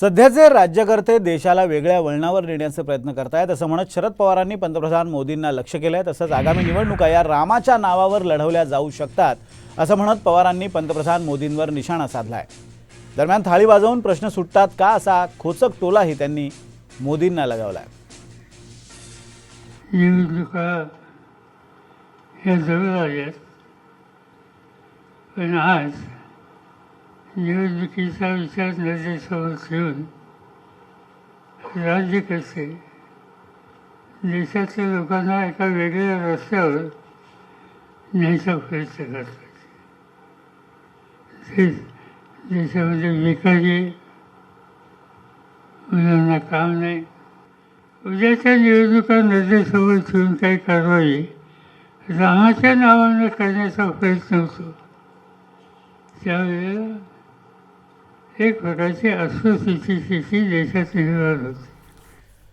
सध्याचे राज्यकर्ते देशाला वेगळ्या वळणावर नेण्याचे प्रयत्न करतायत. असं म्हणत शरद पवारांनी पंतप्रधान मोदींना लक्ष केलंय. तसंच आगामी निवडणुका या रामाच्या नावावर लढवल्या जाऊ शकतात असं म्हणत पवारांनी पंतप्रधान मोदींवर निशाणा साधलाय. दरम्यान थाळी वाजवून प्रश्न सुटतात का असा खोचक टोलाही त्यांनी मोदींना लगावलाय. निवडणुका निवडणुकीचा विचार नजरेसमोर ठेवून राज्य कसे? देशातल्या लोकांना एका वेगळ्या रस्त्यावर न्यायचा प्रयत्न करतात. ते देशामध्ये विकारी मुलांना काम नाही. उद्याच्या निवडणुका नजरेसमोर ठेवून काही कारवाई? रामाच्या नावानं करण्याचा प्रयत्न होतो. त्यावेळेला एक प्रकारची अस्वस्थिती देशात निर्माण होते.